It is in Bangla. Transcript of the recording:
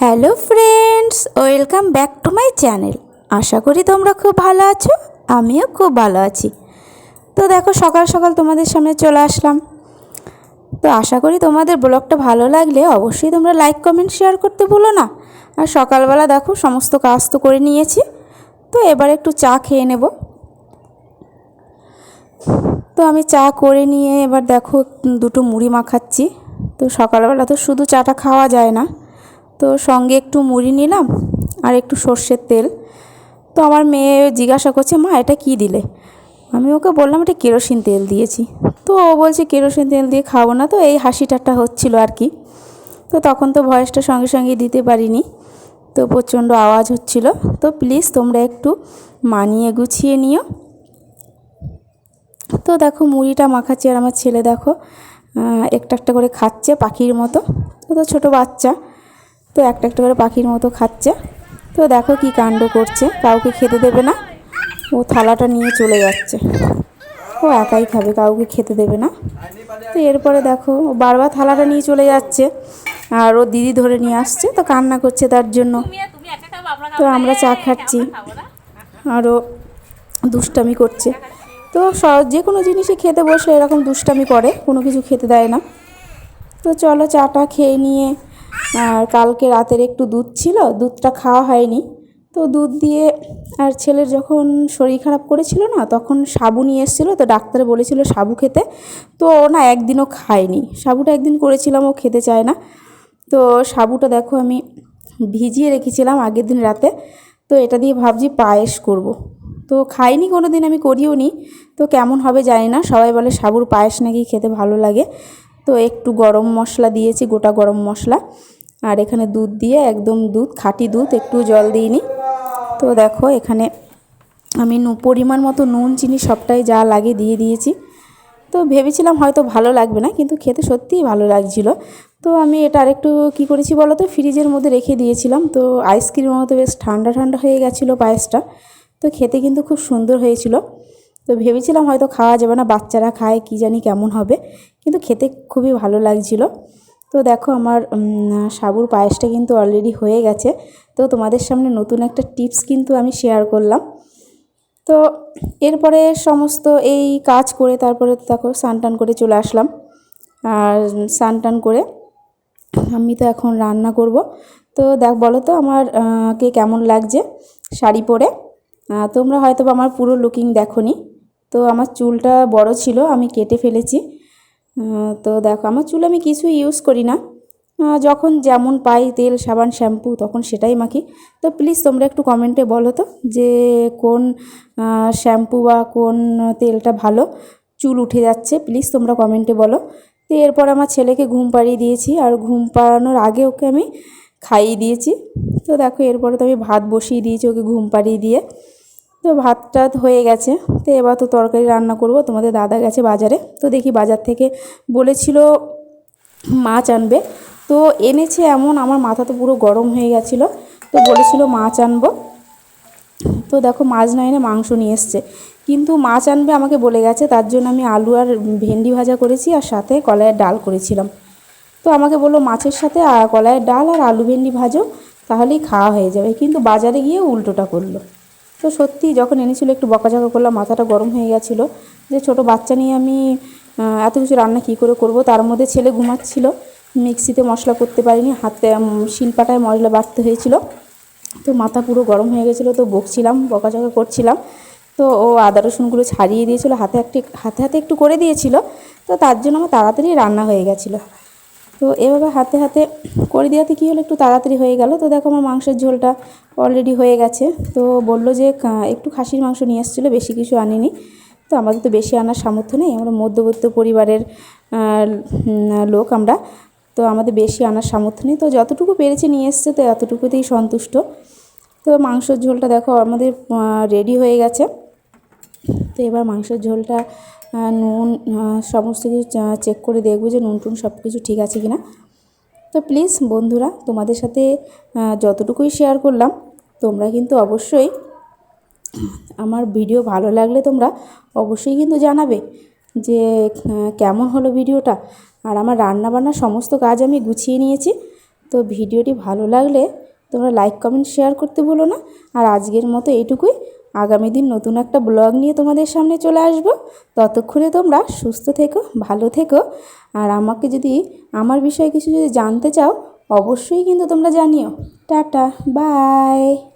Hello friends, welcome back to my channel. আশা করি তোমরা খুব ভালো আছো, আমিও খুব ভালো আছি। তো দেখো, সকাল সকাল তোমাদের সামনে চলে আসলাম। তো আশা করি তোমাদের ব্লগটা ভালো লাগলে অবশ্যই তোমরা লাইক, কমেন্ট, শেয়ার করতে ভুলো না। আর সকালবেলা দেখো, সমস্ত কাজ তো করে নিয়েছি। তো এবার একটু চা খেয়ে নেব। তো আমি চা করে নিয়ে এবার দেখো, দুটো মুড়ি মাখাচ্ছি। তো সকালবেলা তো শুধু চাটা খাওয়া যায় না। তো সঙ্গে একটু মুড়ি নিলাম আর একটু সর্ষের তেল। তো আমার মেয়ে জিজ্ঞাসা করছে, মা, এটা কি দিলে? আমি ওকে বললাম, এটা কেরোসিন তেল দিয়েছি। তো ও বলছে, কেরোসিন তেল দিয়ে খাব না। তো এই হাসি ঠাট্টা হচ্ছিল আর কি। তো তখন তো ভয়েসটা সঙ্গে সঙ্গে দিতে পারিনি। তো প্রচণ্ড আওয়াজ হচ্ছিল। তো প্লিজ তোমরা একটু মানিয়ে গুছিয়ে নিও। তো দেখো, মুড়িটা মাখাচ্ছি আর আমার ছেলে দেখো একটা একটা করে খাচ্ছে পাখির মতো। তো তো ছোটো বাচ্চা। তো একটা একটা করে পাখির মতো খাচ্ছে। তো দেখো কি কাণ্ড করছে, কাউকে খেতে দেবে না। ও থালাটা নিয়ে চলে যাচ্ছে। ও একাই খাবে, কাউকে খেতে দেবে না। তো এরপরে দেখো বারবার থালাটা নিয়ে চলে যাচ্ছে। আর ও দিদি ধরে নিয়ে আসছে, তো কান্না করছে তার জন্য। তো আমরা চা খাচ্ছি। আরও দুষ্টামি করছে। তো যে কোনো জিনিসই খেতে বসলে এরকম দুষ্টামি করে, কোনো কিছু খেতে দেয় না। তো চলো চাটা খেয়ে নিয়ে আর কালকে রাতের একটু দুধ ছিল, দুধটা খাওয়া হয়নি। তো দুধ দিয়ে আর ছেলের যখন শরীর খারাপ করেছিল না, তখন সাবু নিয়ে এসেছিল, তো ডাক্তারে বলেছিল সাবু খেতে। তো ও না একদিনও খায়নি। সাবুটা একদিন করেছিলাম, ও খেতে চায় না। তো সাবুটা দেখো আমি ভিজিয়ে রেখেছিলাম আগের দিন রাতে। তো এটা দিয়ে ভাবছি পায়েস করব। তো খাইনি কোনো দিন আমি করিও নি। তো কেমন হবে জানি না, সবাই বলে সাবুর পায়েস নাকি খেতে ভালো লাগে। তো একটু গরম মশলা দিয়েছি, গোটা গরম মশলা। আর এখানে দুধ দিয়ে একদম দুধ, খাঁটি দুধ, একটু জল দিইনি তো দেখো, এখানে আমি নু, পরিমাণ মতো নুন, চিনি সবটাই যা লাগে দিয়ে দিয়েছি। তো ভেবেছিলাম হয়তো ভালো লাগবে না, কিন্তু খেতে সত্যিই ভালো লাগছিল। তো আমি এটা আরেকটু কী করেছি বলো তো, ফ্রিজের মধ্যে রেখে দিয়েছিলাম। তো আইসক্রিমের মতো বেশ ঠান্ডা ঠান্ডা হয়ে গেছিল পায়েসটা। তো খেতে কিন্তু খুব সুন্দর হয়েছিল। তো ভেবেছিলাম হয়তো খাওয়া যাবে না, বাচ্চারা খায়, কী জানি কেমন হবে। কিন্তু খেতে খুবই ভালো লাগছিল। তো দেখো আমার সাবুর পায়েসটা কিন্তু অলরেডি হয়ে গেছে। তো তোমাদের সামনে নতুন একটা টিপস কিন্তু আমি শেয়ার করলাম। তো এরপরে সমস্ত এই কাজ করে তারপরে দেখো স্নান টান করে চলে আসলাম। আর স্নান টান করে আমি তো এখন রান্না করব। তো দেখ বলো তো আমার কে কেমন লাগছে শাড়ি পরে? তোমরা হয়তো আমার পুরো লুকিং দেখোনি। তো আমার চুলটা বড় ছিল, আমি কেটে ফেলেছি। তো দেখো, আমার চুল আমি কিছু ইউজ করি না। যখন যেমন পাই তেল, সাবান, শ্যাম্পু, তখন সেটাই মাখি। তো প্লিজ তোমরা একটু কমেন্টে বলো তো যে কোন শ্যাম্পু বা কোন তেলটা ভালো চুল উঠে যাচ্ছে। প্লিজ তোমরা কমেন্টে বলো। তো এরপর আমার ছেলেকে ঘুম পাড়িয়ে দিয়েছি আর ঘুম পাড়ানোর আগে ওকে আমি খাইয়ে দিয়েছি। তো দেখো, এরপরে তো আমি ভাত বসিয়ে দিয়েছি ওকে ঘুম পাড়িয়ে দিয়ে। তো ভাতটা হয়ে গেছে। তো এবার তো তরকারি রান্না করব। তোমাদের দাদা গেছে বাজারে। তো দেখি বাজার থেকে বলেছিল মাছ আনবে। তো এনেছে এমন, আমার মাথা তো পুরো গরম হয়ে গেছিল। তো বলেছিল মাছ আনব। তো দেখো মাছ না এনে মাংস নিয়ে এসছে। কিন্তু মাছ আনবে আমাকে বলে গেছে, তার জন্য আমি আলু আর ভেন্ডি ভাজা করেছি আর সাথে কলাইয়ের ডাল করেছিলাম। তো আমাকে বলল, মাছের সাথে কলাইয়ের ডাল আর আলু ভেন্ডি ভাজো, তাহলেই খাওয়া হয়ে যাবে। কিন্তু বাজারে গিয়ে উল্টোটা করল। তো সত্যি যখন এনেছিল, একটু বকাঝকা করলাম, মাথাটা গরম হয়ে গেছিল যে ছোট বাচ্চা নিয়ে আমি এত কিছু রান্না কী করে করব? তার মধ্যে ছেলে ঘুমাচ্ছিল, মিক্সিতে মশলা করতে পারিনি, হাতে শিলপাটায় মশলা বাটতে হয়েছিল। তো মাথা পুরো গরম হয়ে গেছিল, তো বকছিলাম, বকাঝকা করছিলাম। তো ও আদা রসুনগুলো ছাড়িয়ে দিয়েছিল, হাতে একটি, হাতে হাতে একটু করে দিয়েছিল। তো তার জন্য আমার তাড়াতাড়ি রান্না হয়ে গেছিল। তো এভাবে হাতে হাতে করে দেওয়াতে কী হলো? একটু তাড়াতাড়ি হয়ে গেল। তো দেখো আমার মাংসের ঝোলটা অলরেডি হয়ে গেছে। তো বলল যে একটু খাসির মাংস নিয়ে এসেছিল, বেশি কিছু আনিনি। তো আমাদের তো বেশি আনার সামর্থ্য নেই। আমরা মধ্যবিত্ত পরিবারের লোক আমরা। তো আমাদের বেশি আনার সামর্থ্য নেই। তো যতটুকু পেরেছে নিয়ে এসছে, তো এতটুকুতেই সন্তুষ্ট। তো মাংসের ঝোলটা দেখো আমাদের রেডি হয়ে গেছে। তো এবার মাংসের ঝোলটা নুন সমস্ত কিছু চেক করে দেখব যে নুন টুন সব কিছু ঠিক আছে কি না তো প্লিজ বন্ধুরা, তোমাদের সাথে যতটুকুই শেয়ার করলাম, তোমরা কিন্তু অবশ্যই আমার ভিডিও ভালো লাগলে তোমরা অবশ্যই কিন্তু জানাবে যে কেমন হলো ভিডিওটা আর আমার রান্না বান্নার সমস্ত কাজ আমি গুছিয়ে নিয়েছি। তো ভিডিওটি ভালো লাগলে তোমরা লাইক কমেন্ট শেয়ার করতে ভুলো না। আর আজকের মতো এইটুকুই। আগামী দিন নতুন একটা ব্লগ নিয়ে তোমাদের সামনে চলে আসব। ততক্ষণে তোমরা সুস্থ থেকো, ভালো থেকো। আর আমাকে যদি আমার বিষয়ে কিছু যদি জানতে চাও, অবশ্যই কিন্তু তোমরা জানিও। Tata, bye.